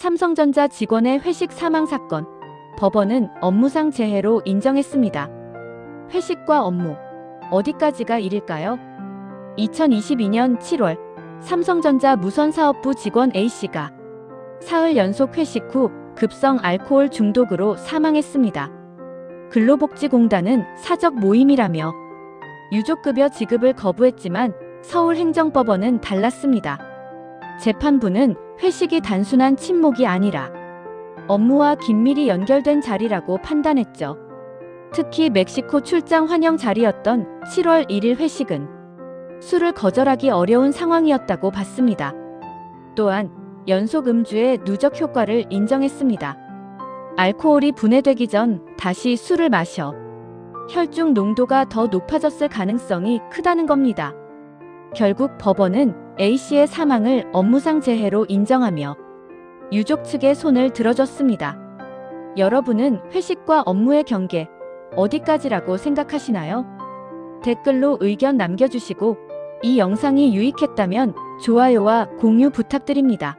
삼성전자 직원의 회식 사망 사건. 법원은 업무상 재해로 인정했습니다. 회식과 업무. 어디까지가 일일까요? 2022년 7월 삼성전자 무선사업부 직원 A씨가 사흘 연속 회식 후 급성 알코올 중독으로 사망했습니다. 근로복지공단은 사적 모임이라며 유족급여 지급을 거부했지만 서울행정법원은 달랐습니다. 재판부는 회식이 단순한 친목이 아니라 업무와 긴밀히 연결된 자리라고 판단했죠. 특히 멕시코 출장 환영 자리였던 7월 1일 회식은 술을 거절하기 어려운 상황이었다고 봤습니다. 또한 연속 음주의 누적 효과를 인정했습니다. 알코올이 분해되기 전 다시 술을 마셔 혈중 농도가 더 높아졌을 가능성이 크다는 겁니다. 결국 법원은 A씨의 사망을 업무상 재해로 인정하며 유족 측의 손을 들어줬습니다. 여러분은 회식과 업무의 경계 어디까지라고 생각하시나요? 댓글로 의견 남겨주시고 이 영상이 유익했다면 좋아요와 공유 부탁드립니다.